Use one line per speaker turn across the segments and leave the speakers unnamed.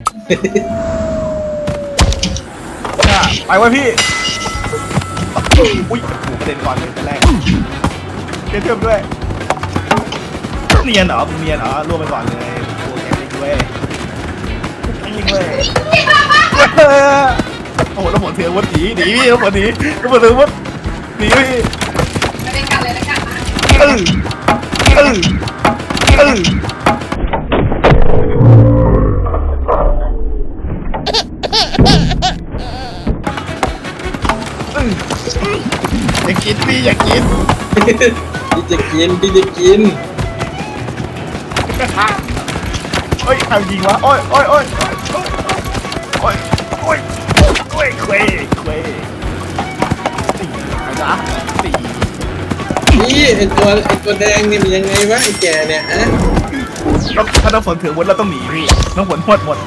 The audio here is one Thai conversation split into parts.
อะไปไว้พี่ อุ้ยหูกระเด็นก่อนเลยแต่แรกเพิ่มด้วย เนียนเหรอมึงเนียนเหรอร่วมไปก่อนเลยโอ้แกงลิงด้วยแกงลิงด้วยเออโอ้โหแล้วหมดเถื่อนวัดหนีหนีพี่แล้วหมดหนีแล้วหมดเถื่อนวัดหนีพี่
ไม่ได้กันเลยนะกันนะ
เออเออเออ กินพี่อย่ากิน
พี่จะกินพี่จะกิน
เฮ้ยใครยิงวะโอ้ยโอ้ยโอ้ยโอ้ยโอ้ยโอ้ยโอ้ยเคว้ยเคว้ยสี่นะสี่
พี่ไอตัวไอตัวแดงนี่มันยังไงวะไอแกเนี่ยอะ
ต้องถ้าน้ำฝนถือวุ้นเราต้องหนีพี่น้ำฝนหมดหมด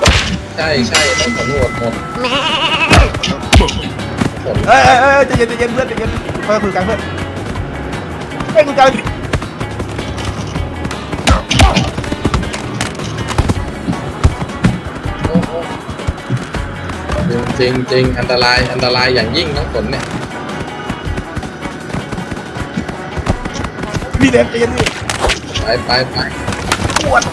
ใช่ใช่ต้องขอโทษหมด ผม
เอ้ยเอ้ยเอ้ยใจเย็นใจเย็นเพื่อนใจเย็นเพื่อนคุยกันเพื่อนเฮ้ยคุยกัน
โอ้โหจริงจริงๆอันตรายอันตรายอย่างยิ่งน้ำฝนเนี่ย
พี่เดฟใจเย็นดิ
ไปไปไป
ปวด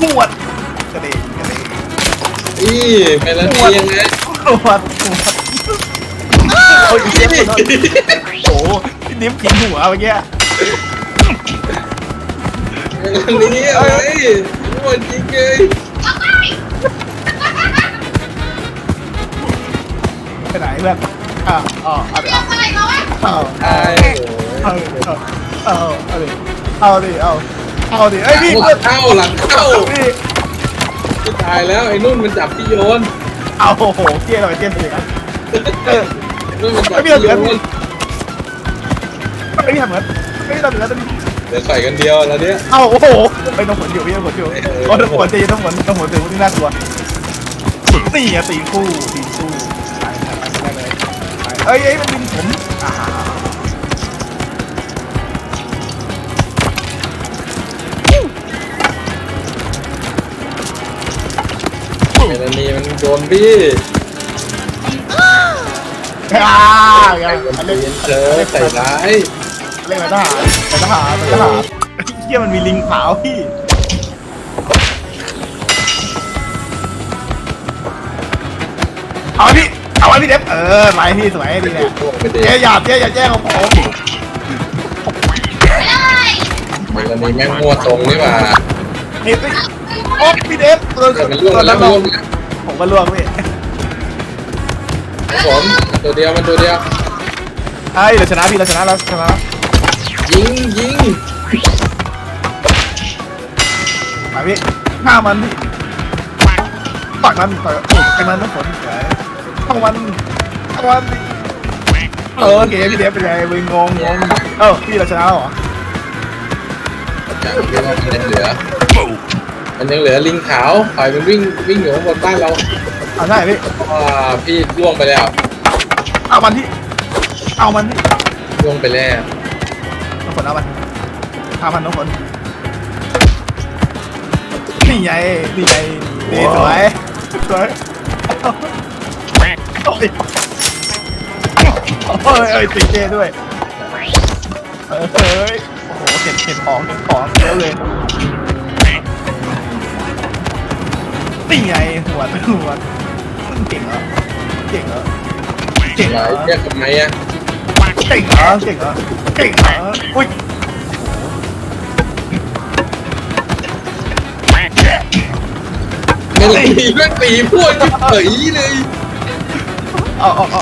ปวดกระเด็นกระเด็น
อีเป็นแล้วดียังไง
ปวดปวดโอ้ยเจ็บปวดโอ้โหพี่เดฟกินหัวเมื่อกี้
เป็นแล้วดีเอ้ยโอ้ยจริงเลย
ไปไหนเพื่อนอ่าอ๋อเอาดิ
เรื่องอะไรเขาวะ
เอา
ไอ้
เอาเอาเอาเอาดิเอาดิเอาเอาดิไอ้ยพี่
ห
เพื่
ลั
อน
งเข้าหลังเข้า
พี่
พี่ตายแล้วไอ้นุ่นมันจับพี่โยน
เอาโอ้โหเกี้ยหน่อยเกี้ยหน่อยนะเออ
ไอ้นุ่นมันจับ
ไม่
พี่
มี
โย
เหลือ
น
ไม่ได้ทำเหมือนไม่ได้ทำเหมือนกัน
เดี๋ยวใส่กันเดียวแล้วเนี่ย
เอาโอ้โหไปน้องฝนอยู่พี่น้องฝนอยู่โอ้น้องฝนตีน้องฝนน้องฝนตีที่น่ากลัวตีอะตีคู่ตีคู่ไปไปไปเลยเอ้ยเอ้ยมันบินผมอ่า
เมลานีมันโดนพี่
อ่าอย่าง
คน
อัน
เล่
น
ยนเจอใส่ร้าย
เล่นมาทหารมาทหารมาทหารเฮียมันมีลิงขาวพี่เอาพี่เอาไว้พี่เด็บเออไล่พี่สวยดีเนี่ย
พวกไม่ดี
เจ๊อย่าเจ๊อย่าแจ้งของผม
ไม่ได้
เมลานีแม่งมั่วตรงนี่หว่า
เฮ้ยโอ้พี่เดฟเออ
เกิดมันร่วง
ตอน
แล้
นั้
วนมัน
เรา
ร่วงแล้ว
ผมก็ล่วงพี่
ผมตัวเดียวมันตัวเดียว
ไอ้เราชนะพี่เราชนะเราชนะ
ยิงยิง
มาพี่หน้ามันพี่ปักมันปักไอ้มันต้องฝนเฉยต้องมันต้องมันเออโอเคพี่เดฟเป็นไงมึงงงงงเอ้าพี่เราชนะแล้วเหรอ
จากที่ว่ามันยังเหลือ มันยังเหลือลิงขาวปล่อยมันวิ่งวิ่งอยู่ข้างบนบ้านเรา
เอาได้พี่
อ่าพี่ล่วงไปแล้ว
เอามันที่เอามันที่
ล่วงไปแล้ว
น้องฝนเอามันพามันน้องฝนนี่ไงนี่ไงนี่สวยสวยโอ้ยโอ้ยเอ้ยตีเจด้วยเฮ้ยโอ้โหเห็นเห็นของเห็นของเยอะเลย นี่ไงหัวหัวเก่งเหรอเก่งเหรอเก่ง
ไห
เห
น
รอ
แยกทำไมอะ
เก่งเหรอเก่งเหรอเก่งเหรออุ้ย
เมลานีแม่งตีพวกเฉยเลย
เอาเอาเอา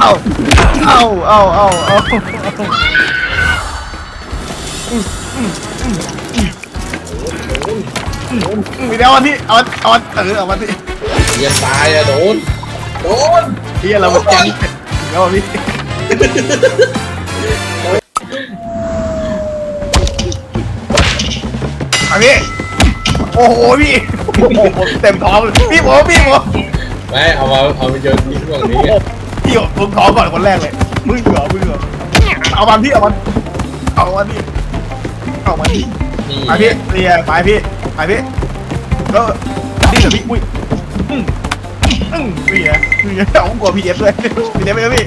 เอาเอาเอาเอาเอา มีแล้ววันที่เอาเอาเออเอาวันที่
เยียนตายอะโดน โดน
เฮียเราเป็นแก๊งแล้ววันที่อันนี้โอ้โหพี่โอ้โหเต็มท้องเลยพี่ผมพี่ผม
ไม่เอามาเอามาโยนทิ้งตรงนี้
พี่ผมท้องก่อนคนแรกเลยมึงเหรอมึงเหรอเอามันพี่เอามันเอามันพี่เอามันพี่
นนี่
ไปพี่เรียไปพี่ ไปพี่แล้วนี่เดี๋ยวพี่อุ้ยอืมอืมนี่ไงนี่ไงเอากลัวพีเอฟด้วยพีเอฟไปแล้วพี่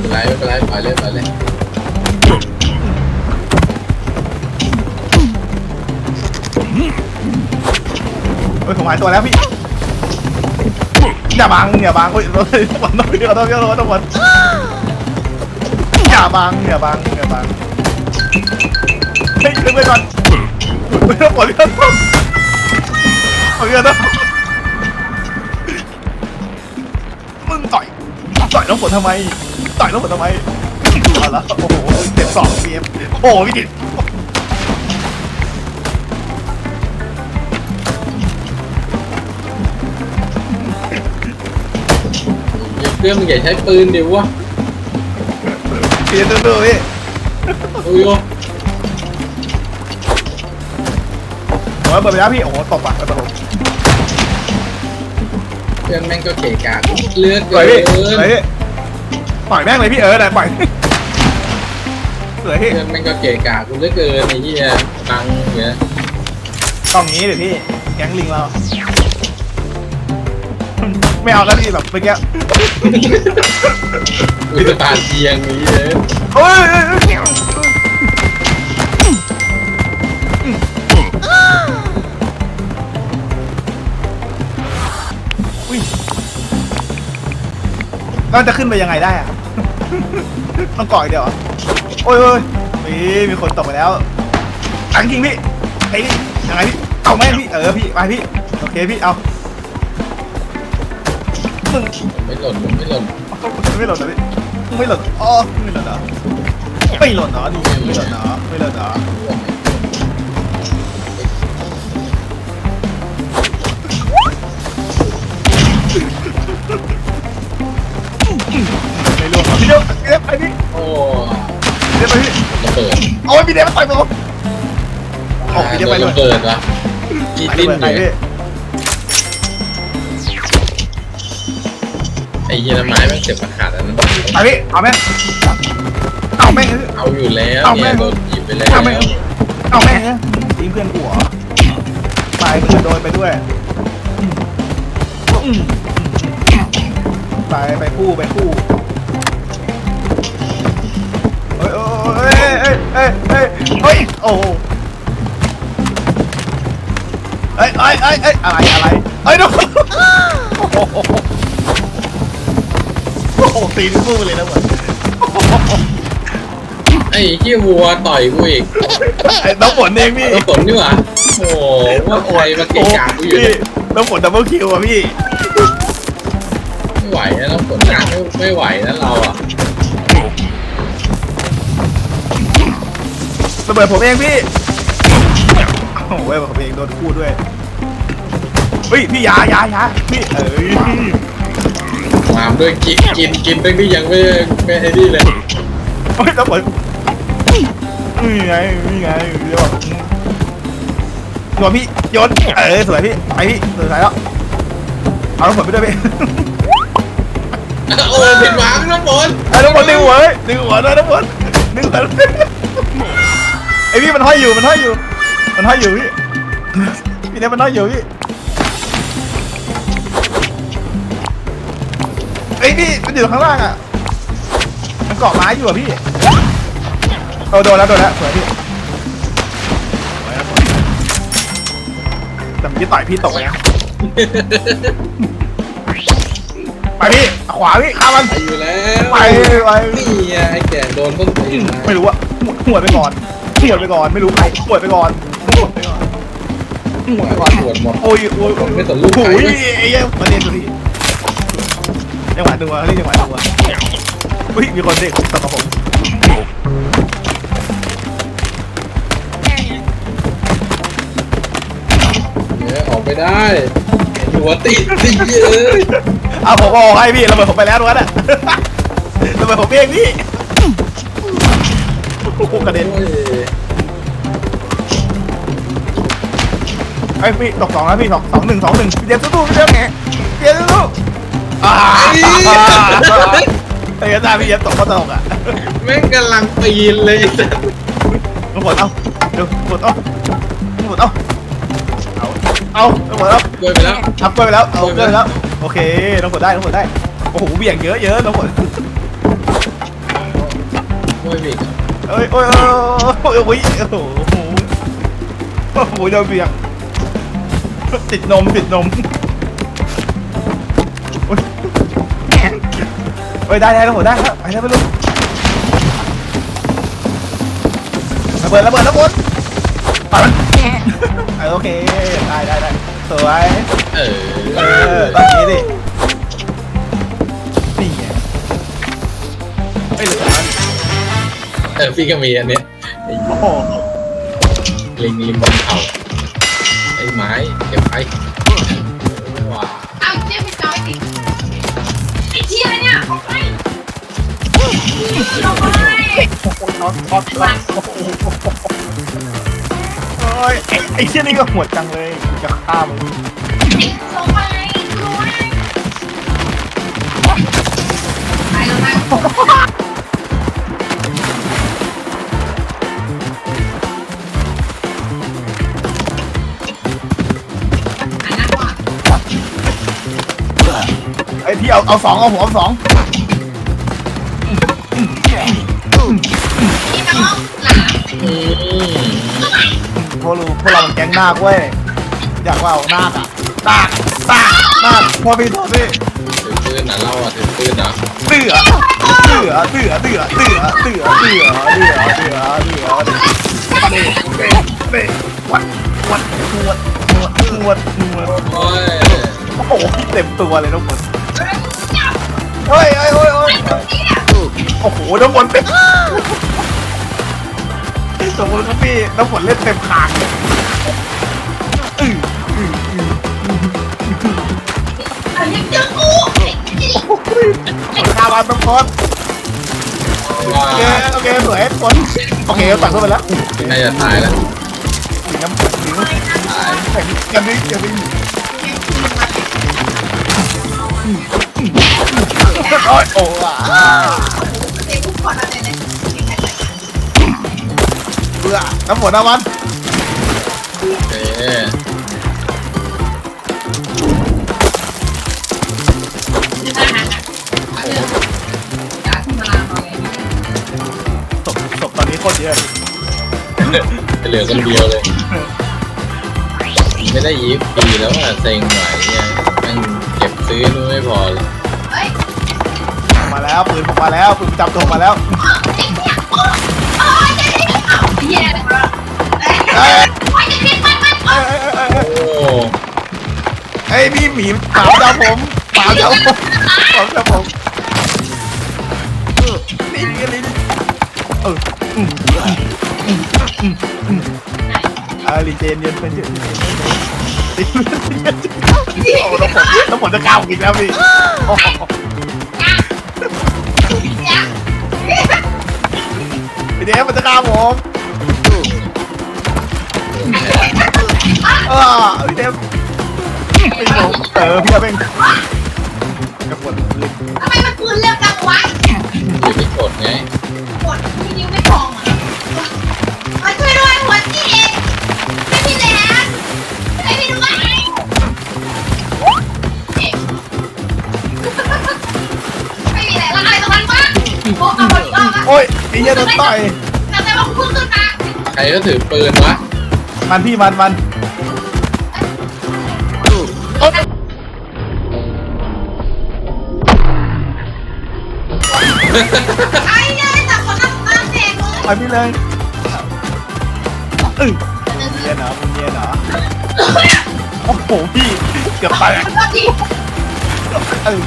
ไม่เป็นไรไม่เป็นไรปล่อยเลยปล่อยเลย
เฮ้ยผมหายตัวแล้วพี่อย่าบังอย่าบังเฮ้ยรถทุกคนต้องพี่ขอโทษพี่ขอโทษทุกคนอย่าบังอย่าบังอย่าบังเฮ้ยขึ้นไปก่อนไม่ต้องปล่อยพี่ขอโทษป ล่อยพี่ขอโทษมึงต่อยต่อยน้องฝนทำไม ต่อยน้องฝนทำไมเอาละโอ้โหเจ็บสองเกมโอ้โหพี่ดิ
อย่าเพื่อนมึงอย่าใช้ปืนดิวะ
พี่ดิดูๆพี่
โอ้ยโอ้
โอ้ยเปิดไปแล้วพี่โอ้โหตบอะตลก
เพื่อนแม่งก็เกะกะเลือด
ปล่
เกิ
อยพี่
น
ปล่อยพี่ปล่อยแม่งเลยพี่เออไหนปล่อยสวยพี่
เพื่อนแม่งก็เกะกะกูเหลือเกินไอ้เหี้ยตังค์เนี่ย
ต้องงี้เดี๋ยวพี่แก๊งลิงเรา ไม่เอาแล้วพี่แบบเมื่อกี้
อุตส่าห์เทียงนี้เลย
โอ้ยเอ้ยเอ้ยอุ้ย มันจะขึ้นไปยังไงได้อะต้องก่อยเดียวเหรอโอ้ยโอ้ยนี่มีคนตกไปแล้วอังจริงพี่ไอ้นี่ยังไงพี่เอาแม่งพี่เออพี่ไปพี่โอเคพี่เอามึง
ไม่หล่นไม่หล่น
ไม่หล่นเหรอพี่ไม่หล่นอ๋อไม่หล่นเหรอไม่หล่นเหรอนี่ไม่หล่นเหรอไม่หล่นเหรอไม่ พี่เดี๋ยวมาต่อยผมโอ้พี่เดี๋ยวไป
โด
ด้
น
วย
ระเบิดวะจี
ไป
ดิ้น
ด้วยไป
เลย
พี่
ไอ้เหี้ยน้ำไม้แม่งเจ็บมาขาดแล้วนะ
ไปพี่เอาแม่งเอาแม่ง
เอาอยู่แล้ว
เอาแม่
เนี่ย
ง
โดนหยิบไปแล้ว
เอาแม่งเอาแม่งทิ้งเพื่อนกูเหรอไปเพื่อนโดนไปด้วยอืมไปไปคู่ไปคู่เฮ้ยเฮ้ยเฮ้ยเฮ้ย เฮ้ยเฮ้ยโอ้เฮ้ยเฮ้ยเฮ้ยเฮ้ยอะไรอะไรเฮ้ยดูโอ้โหโอ้โหตีนคู่เลยนะเหมือน
ไอ้เหี้ยวัวต่อยกูอีก
ไอ้น้องฝนเองพี่
แล้วฝนนี่หว่าโอ้โหว่าใครมาเกะกะกูอยู่
พี่
เนี่ย
น้องฝนดับเบิลคิวอะพี่
ไม่ไหวนะแล้วฝนงานไม่ไม่ไหวนะเราอะ
ระเบิดผมเองพี่โอ้โหเว้ยผมเองโดนคู่ด้วยเฮ้ยพี่ยายายาพี่เอ้ย
ตามด้วยกินกินกินตั้งที่ยังไม่ไม่ไอ้นี่เลย
เฮ้ยน้องฝนนี่ไงนี่ไงเดี๋ยวหัวพี่โยนเออสวยพี่ไปพี่สวยแล้วเอาน้องฝนไปด้วยพี่
โอ้ผิดหวังนะฝน
ไอ้น้องฝนดึงหัวเลยดึงหัวเลยน้องฝนดึงหัวเลยไอ พี่มันห้อยอยู่มันห้อยอยู่ มันห้อยอยู่พี่พี่เนี่ยมันห้อยอยู่พี่ไอยพี่มันอยู่ข้างล่างอะมันเกาะไม้อยู่อะพี่โดนโดนแล้วโดนแล้วสวยพี่สวยครับผมแต่เมื่อกี้ต่อยพี่ตกไปนะไปพี่ขวาพี่ข้ามมัน
ไปอยู่แล้ว
ไปไป
นี่ไงไอ้แก่โดนต้นตีนมา
ไม่รู้อะหัวดไปก่อน หัวดไปก่อนไม่รู้ใครหัวดไปก่อนหัวดไปก่อนหัวดไปก่อน
ปวดหมด
โอ้ยโอ้ย
ผมไม่สนลูกใคร
โอ้ยไอ้เหี้ยมาเรียนตัวนี้จังหวะหนึ่งวะนี่จังหวะหนึ่งวะอุ้ยมีคนเด็กตบกับผม
เดี๋ยวออกไม่ได้หัวติดติดเยอะ
เอาผมเอาให้พี่ระเบิดผมไปแล้วทุกคนอะระเบิดผมเองพี่ โอ้โหกระเด็น
โอ้ย
ไอ้ยพี่ตกสองแล้วพี่สองสองหนึ่งสองหนึ่งพี่เจมส์สู้ๆพี่เจมส์ไงพี่เจมส์สู้ๆอ่าไอ้ยาตาพี่เจมส์ตกก็ตกอะ
แม่งกำลังปีนเลยไอ้สัส
น้องฝนเอาเดี๋ยวฝนเอาำรวจเอาเอาเอาตำรวจเอา
กล้วยไปแล้ว
ทับกล้วยไปแล้วเอากล้วยไปแล้วโอเคน้องฝนได้น้องฝนได้โอ้โหเบี่ยงเยอะเยอะน้องฝน
กล้วยไปอีก
เอ้ยโอ้ยโอ้ยโอ้ยโอ้ยโอ้โหโอ้โหโดนเบี่ยงติดนมติดนมโอ้ยเฮ้ยได้ได้น้องฝนได้แล้วไปแล้วไปลูกระเบิดระเบิดระเบิดไปมันเออโอเคได้ได้ได้สวย
เอ
เอ
อ
อตอนนี้ดินี่ไงเฮ้ยเหลือแต่นั้น
เออพี่ก็มีอันเนี้ยไอ้
โอ้โห
ลิงลิงบนเขาไอ้ไม้เก็บไปว้าว
เอาเจ๊ไปจอยดิไอ้เชี่ยเนี่ยออกไปออกไป
น็อตน็อตน็อตโอ้ยไอ้ไอ้เชี่ยนี่ก็โหดจังเลยกูจะฆ่ามึง
ลงไปลงไปไปลงไป
ไอ้ที่เอาเอาสองเอาหัวเอาสอง
พี่น้องหลาน
อืม
พวกเราพวกเรามันแก๊งนาคเว้ยอยากว่าเอานาคอะนาคนาคนาคพอพี่โทษพี่
ถือปืนนะเราอะถือปืนนะ
เตือเตือเตือเตือเตือเตือเตือเตือเตือเตือเตือเด็เด็เด็วัดวัดนวดนวดนวดนวด
โอ้ย
โอ้โหเต็มตัวเลยน้องฝน เฮ้ยเฮ้ยเฮ้ยเฮ้ยโอ้โหน้องฝนเต็มสมมติครับพี่น้องฝนเล่นเต็มคางเลยอืออืออือ
อันนี้เจอกู
โอ้ยข้าวมาน้องฝน
ว้า
โอเคโอเคสวยฝนโอเคตัดเข้าไปแล้ว
น่าจะตายแล้ว
สีน้ำสีน้ำ
ตาย
แข็งกันดิกันดิ โอ้โอ้
เบื่
อน้ำฝนน้ำมัน
เอ๊ะ
ศพศตอนนี้โคตรเยอะ
เหลือคนเดียวเลย ไม่ได้ยิบปีแล้วอะเซ็งไหน่เนี่ย ซื้อนู่นไม่พอเลย
เฮ้ย
มาแล้วปืนผมมาแล้วปืนจับตัวมาแล้ว
ไอ้เนี่ยโอ้ยจะได้เอาเหี้ยเลยเอ้ยโอ้ยจะเด็กมันมัน
เอ้ยเอ้ยเอ้ยเอ้ย
โอ้
เอ้ยพี่หมีปาบจับผมปาบจับผมปาบจับผมเออนี่นี่นี่เอออืมอืมอืมอืมอ่าลีเจนเย็นเป็นเยอะ ริงโอ้ต้องผมต้องผมจะกล้าวกินแล้วพี่โอ้โหพี่เดฟมันจะกล้าวผมเออพี่เดฟไม่ผมเออพี่เอาเป็น ก็
ถือปืนวะ
มันพี่มันมันโอ๊ย
ไอ้เนี่ยจับคนละตาแตกเลย
ไปพี่เลยอึ้งเนียนเหรอมึงเนียนเหรอโอ้โหพี่เกือบไป
มันก็ดี
เออ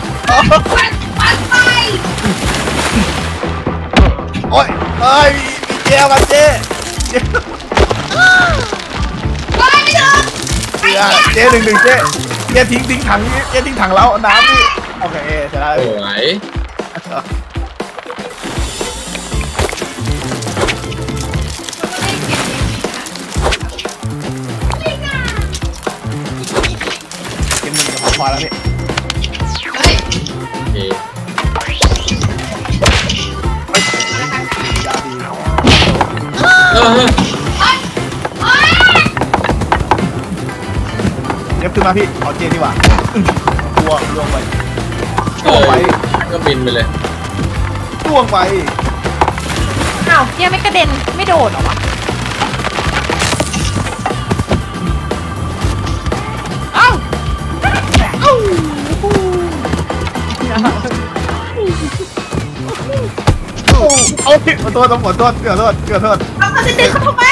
ปันปันไป
โอ้ยเอ้ยมีเจลมาเจ๊เจ๊
ไปไม่ถึงไอ้เนี่ย
เจ๊หนึ่งหนึ่งเจ๊เจ๊ทิ้งทิ้งถังเจ๊ทิ้งถังแล้วน้ำพี่โอเคเสร็จแล้ว
สวย
เกมหนึ่งกับผมพอแล้วพี่
เฮ้ย
โอเค
เอ
อ
เฮ้ยเฮ้ย
ฟขึ้นมาพี่เอาเจนดีกว่าอื้อล่วงล่วงไป
เออก็บินไปเลย
ล่วงไป
อ้าวเหี้ยังไม่กระเด็นไม่โดดเหรอวะเอ้าเอ้า
โอ้ยขอโทษต้องขอโทษเกือบโทษเกือบโทษ
เอาเขาจะดึงเขาทำไม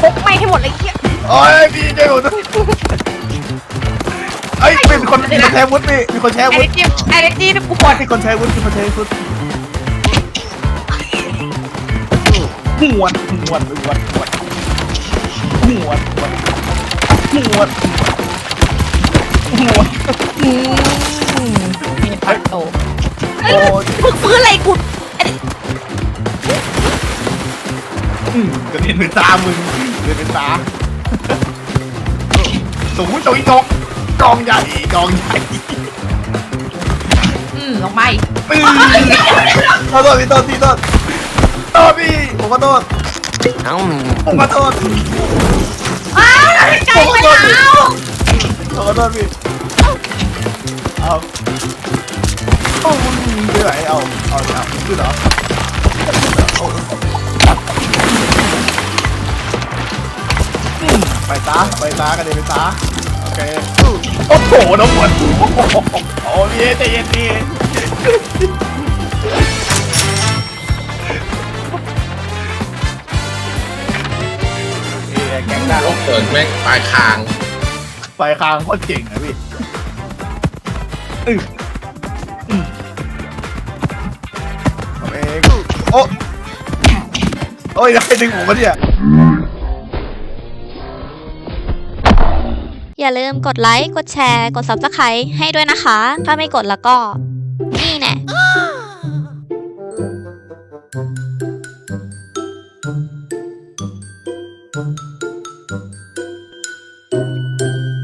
พกไม่ให้หมดเลยไอ้เหี้ย
โอ้ยพี่เจ้าหนูอ้เป็นคนมีคนแชร์วุฒิมีคนแชร์วุฒิ
ไอ้เด็กจีนกูปวด
มีคนแชร์วุฒิมีคนแชร์วุฒิหมวดหมวดหมวดหมวดหมวดหมวดหมวด
อืมมีปัดโต
เฮ้ย
มึงฟื้นอะไรกู ก
อืมกระเด็นเป็นตามึงกระเด็นเป็นตาสูงตัวอีกกองใหญ่กองใหญ่
อืมลงมาอีก
ปืนขอโทษพี่ต้นพี่ต้นโทษพี่ผมขอโทษผมขอโทษ
อ้าวไก่ไปแล้ว
ผมขอโทษพี่เอาเอามึงไปไหนเอาเอาเอาขึ้นเหรอเอาอืม ไปตาไปตากันเลยไปตาโอเคโอ้โหน้ำมันโอ้พี่ใจเย็นพี่เอ้ยแก๊งหน้า
ลูกเปิดแม่งปลายคาง
ไฟคางโคตรเก่งอะพี่อืออือเอาเองโอ้ โอ้ยใครดึงผมมาเนี่ย
อย่าลืมกดไลค์ กดแชร์ กด Subscribe ให้ด้วยนะคะ ถ้าไม่กดแล้วก็ นี่แน่